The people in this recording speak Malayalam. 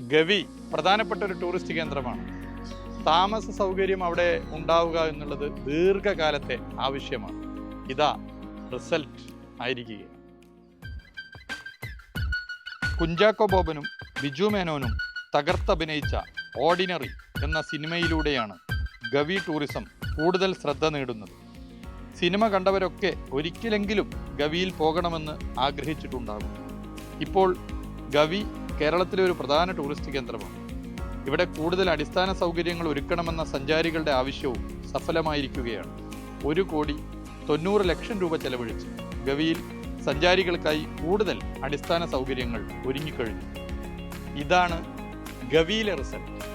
ഗവി പ്രധാനപ്പെട്ട ഒരു ടൂറിസ്റ്റ് കേന്ദ്രമാണ്. താമസ സൗകര്യം അവിടെ ഉണ്ടാവുക എന്നുള്ളത് ദീർഘകാലത്തെ ആവശ്യമാണ്. ഇതാ റിസൾട്ട് ആയിരിക്കുക. കുഞ്ചാക്കോ ബോബനും ബിജു മേനോനും തകർത്തഭിനയിച്ച ഓർഡിനറി എന്ന സിനിമയിലൂടെയാണ് ഗവി ടൂറിസം കൂടുതൽ ശ്രദ്ധ നേടുന്നത്. സിനിമ കണ്ടവരൊക്കെ ഒരിക്കലെങ്കിലും ഗവിയിൽ പോകണമെന്ന് ആഗ്രഹിച്ചിട്ടുണ്ടാകും. ഇപ്പോൾ ഗവി കേരളത്തിലെ ഒരു പ്രധാന ടൂറിസ്റ്റ് കേന്ദ്രമാണ്. ഇവിടെ കൂടുതൽ അടിസ്ഥാന സൗകര്യങ്ങൾ ഒരുക്കണമെന്ന സഞ്ചാരികളുടെ ആവശ്യവും സഫലമായിരിക്കുകയാണ്. ഒരു കോടി തൊണ്ണൂറ് ലക്ഷം രൂപ ചെലവഴിച്ച് ഗവിയിൽ സഞ്ചാരികൾക്കായി കൂടുതൽ അടിസ്ഥാന സൗകര്യങ്ങൾ ഒരുങ്ങിക്കഴിഞ്ഞു. ഇതാണ് ഗവിയിലെ റിസൾട്ട്.